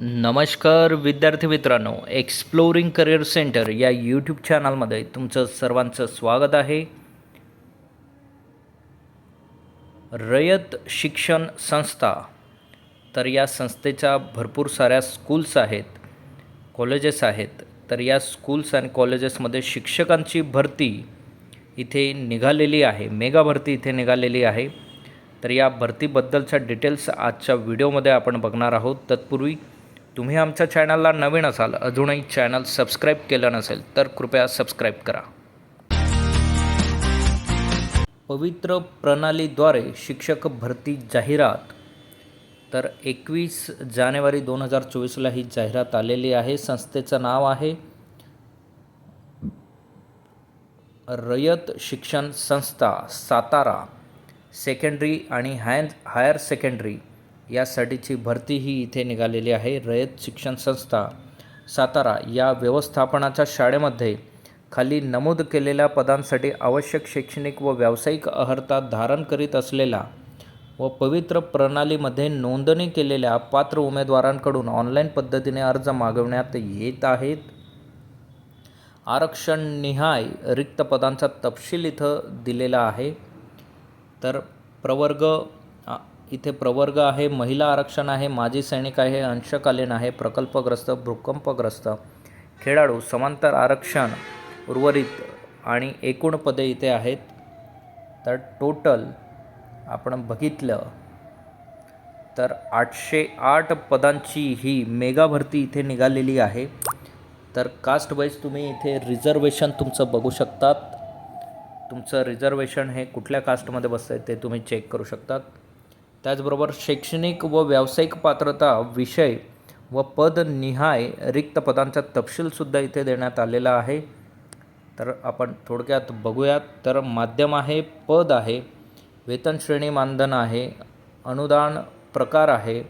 नमस्कार विद्यार्थी मित्रांनो एक्सप्लोरिंग करिअर सेंटर या यूट्यूब चॅनलमध्ये तुमचं सर्वांचं स्वागत आहे. रयत शिक्षण संस्था तर या संस्थेच्या भरपूर साऱ्या स्कूल्स आहेत कॉलेजेस आहेत. तर या स्कूल्स आणि कॉलेजेसमध्ये शिक्षकांची भरती इथे निघालेली आहे मेगा भरती इथे निघालेली आहे. तर या भरतीबद्दलच्या डिटेल्स आजच्या व्हिडिओमध्ये आपण बघणार आहोत. तत्पूर्वी तुम्ही आमच्या चॅनलला नवीन असाल अजूनही चॅनल सबस्क्राईब केलं नसेल तर कृपया सबस्क्राईब करा. पवित्र प्रणालीद्वारे शिक्षक भरती जाहिरात. तर एकवीस जानेवारी दोन हजार चोवीसला ही जाहिरात आलेली आहे. संस्थेचं नाव आहे रयत शिक्षण संस्था सातारा. सेकंडरी आणि हाय हायर सेकंडरी. यासाठीची भरती ही इथे निघालेली आहे. रयत शिक्षण संस्था सातारा या व्यवस्थापनाच्या शाळेमध्ये खाली नमूद केलेल्या पदांसाठी आवश्यक शैक्षणिक व व्यावसायिक अर्हता धारण करीत असलेला व पवित्र प्रणालीमध्ये नोंदणी केलेल्या पात्र उमेदवारांकडून ऑनलाईन पद्धतीने अर्ज मागवण्यात येत आहेत. आरक्षण निहाय रिक्त पदांचा तपशील इथं दिलेला आहे. तर प्रवर्ग इथे प्रवर्ग आहे महिला आरक्षण आहे माजी सैनिक आहे अंशकालीन आहे प्रकल्पग्रस्त भूकंपग्रस्त. खेळाडू समांतर आरक्षण उर्वरित आणि एकूण पदे इथे आहेत. तर टोटल आपण बघितलं तर आठशे आठ पदांची ही मेगा भरती इथे निघालेली आहे. तर कास्ट वाईज तुम्ही इथे रिझर्वेशन तुमचं बघू शकतात. तुमचं रिझर्वेशन हे कुठल्या कास्टमध्ये बसतं आहे ते तुम्ही चेक करू शकतात. त्याचबरोबर शैक्षणिक व व्यावसायिक पात्रता विषय व पद निहाय रिक्त पदांचा तपशीलसुद्धा इथे देण्यात आलेला आहे. तर आपण थोडक्यात बघूयात. तर माध्यम आहे पद आहे वेतन श्रेणी मानधन आहे अनुदान प्रकार आहे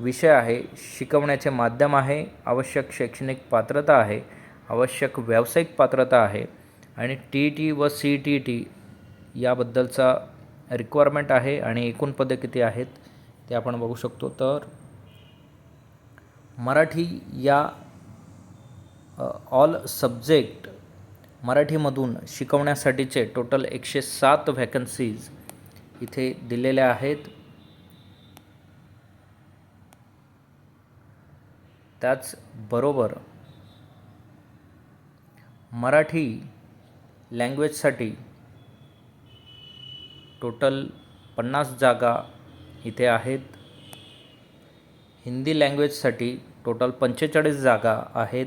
विषय आहे शिकवण्याचे माध्यम आहे आवश्यक शैक्षणिक पात्रता आहे आवश्यक व्यावसायिक पात्रता आहे आणि टी टी व सी टी टी याबद्दलचा रिक्वायरमेंट आहे आणि एकूण पदे किती आहेत ते आपण बघू शकतो. तर मराठी या ऑल सब्जेक्ट मराठीमधून शिकवण्यासाठीचे टोटल एकशे सात व्हॅकन्सीज इथे दिलेल्या आहेत. त्याचबरोबर मराठी लँग्वेजसाठी टोटल पन्नास जागा इथे आहेत. हिंदी लँग्वेजसाठी टोटल पंचेचाळीस जागा आहेत.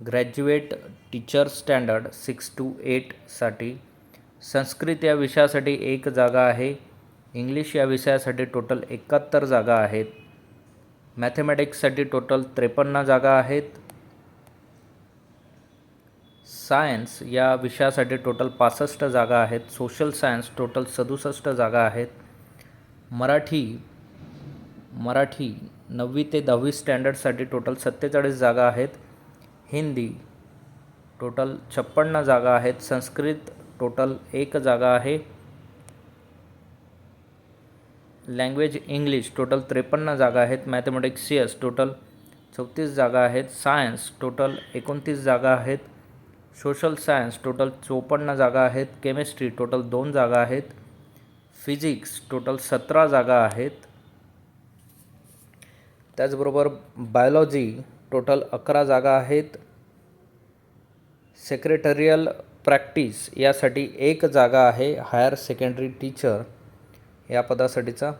Graduate teacher standard six to एटसाठी Sanskrit या विषयासाठी एक जागा आहे. इंग्लिश या विषयासाठी टोटल एकाहत्तर जागा आहेत. मॅथमॅटिक्ससाठी टोटल त्रेपन्न जागा आहेत. सायन्स या विषयासाठी टोटल पासष्ट जागा आहेत. सोशल सायन्स टोटल सदुसष्ट जागा आहेत. मराठी मराठी नववी ते दहावी स्टँडर्डसाठी टोटल सत्तेचाळीस जागा आहेत. हिंदी टोटल छप्पन्न जागा आहेत. संस्कृत टोटल एक जागा आहे. लँग्वेज इंग्लिश टोटल त्रेपन्न जागा आहेत. मॅथमॅटिक्स सी एस टोटल चौतीस जागा आहेत. सायन्स टोटल एकोणतीस जागा आहेत. सोशल सायन्स टोटल चोपन्न जागा आहेत. केमिस्ट्री टोटल दोन जागा आहेत. फिजिक्स टोटल सतरा जागा आहेत. त्याचबरोबर बायोलॉजी टोटल अकरा जागा आहेत. सेक्रेटरियल प्रॅक्टिस यासाठी एक जागा आहे हायर सेकंडरी टीचर. या पदासाठीचा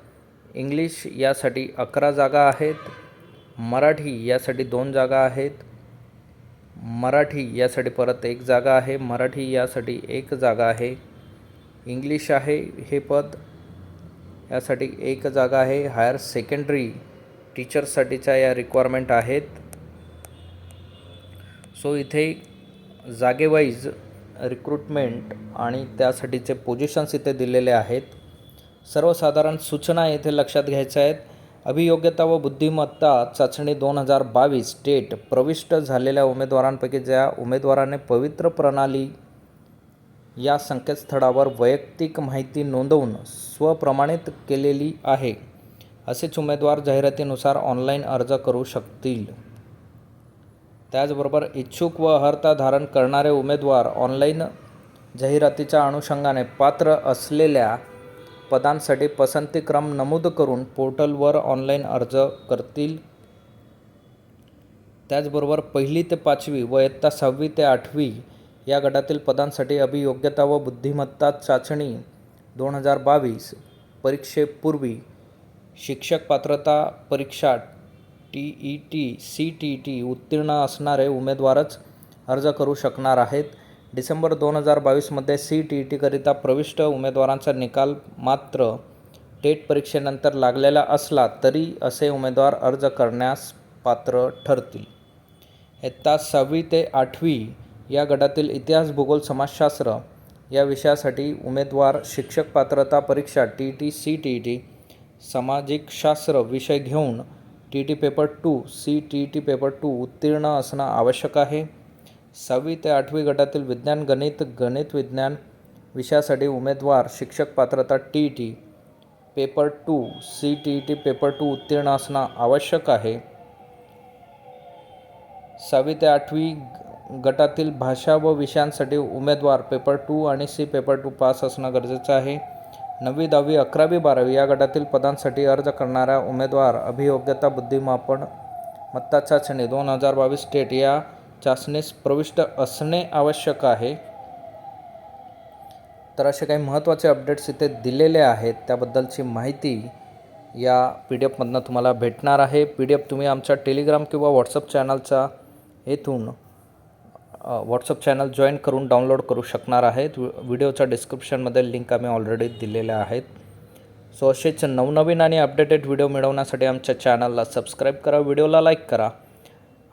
इंग्लिश यासाठी अकरा जागा आहेत. मराठी यासाठी दोन जागा आहेत. मराठी यासाठी परत एक जागा आहे. मराठी यासाठी एक जागा आहे. इंग्लिश आहे हे पद. यासाठी एक जागा आहे. हायर सेकंडरी टीचर्ससाठीच्या या रिक्वायरमेंट आहेत. सो इथे जागेवाईज रिक्रुटमेंट आणि त्यासाठीचे पोझिशन्स इथे दिलेले आहेत. सर्वसाधारण सूचना येथे लक्षात घ्यायच्या आहेत. अभियोग्यता व बुद्धिमत्ता चाचणी दोन हजार बावीस टेट प्रविष्ट झालेल्या उमेदवारांपैकी ज्या उमेदवाराने पवित्र प्रणाली या संकेतस्थळावर वैयक्तिक माहिती नोंदवून स्वप्रमाणित केलेली आहे असेच उमेदवार जाहिरातीनुसार ऑनलाईन अर्ज करू शकतील. त्याचबरोबर इच्छुक व अर्हता धारण करणारे उमेदवार ऑनलाईन जाहिरातीच्या अनुषंगाने पात्र असलेल्या पदांसाठी पसंतीक्रम नमूद करून पोर्टलवर ऑनलाईन अर्ज करतील. त्याचबरोबर पहिली ते पाचवी व इयत्ता सहावी ते आठवी या गटातील पदांसाठी अभियोग्यता व बुद्धिमत्ता चाचणी दोन हजार बावीस परीक्षेपूर्वी शिक्षक पात्रता परीक्षा T E T C T T उत्तीर्ण असणारे उमेदवारच अर्ज करू शकणार आहेत. डिसेंबर दोन हजार बावीसमध्ये सी टी ई टीकरिता प्रविष्ट उमेदवारांचा निकाल मात्र टेट परीक्षेनंतर लागलेला असला तरी असे उमेदवार अर्ज करण्यास पात्र ठरतील. इयत्ता सहावी ते आठवी या गटातील इतिहास भूगोल समाजशास्त्र या विषयासाठी उमेदवार शिक्षक पात्रता परीक्षा T T C T T सामाजिक शास्त्र विषय घेऊन T T paper two C T T paper two उत्तीर्ण असणं आवश्यक आहे. सहावी ते आठवी गटातील विज्ञान गणित गणित विज्ञान विषयासाठी उमेदवार शिक्षक पात्रता T T paper two C T T paper two उत्तीर्ण असणं आवश्यक आहे. सहावी ते आठवी गटातील भाषा व विषयांसाठी उमेदवार पेपर टू आणि सी पेपर टू पास असणं गरजेचं आहे. नववी दहावी अकरावी बारावी या गटातील पदांसाठी अर्ज करणाऱ्या उमेदवार अभियोग्यता बुद्धिमापन मत्ता चाचणी दोन हजार बावीस स्टेट या चाचणीस प्रविष्ट असणे आवश्यक आहे. तर असे काही महत्त्वाचे अपडेट्स इथे दिलेले आहेत त्याबद्दलची माहिती या पी डी एफमधनं तुम्हाला भेटणार आहे. पी डी एफ तुम्ही आमच्या टेलिग्राम किंवा व्हॉट्सअप चॅनलचा येथून व्हॉट्सअप चॅनल जॉईन करून डाउनलोड करू शकणार आहेत. व्हिडिओच्या डिस्क्रिप्शनमध्ये लिंक आम्ही ऑलरेडी दिलेल्या आहेत. सो असेच नवनवीन आणि अपडेटेड व्हिडिओ मिळवण्यासाठी आमच्या चॅनलला सबस्क्राईब करा व्हिडिओला लाईक करा.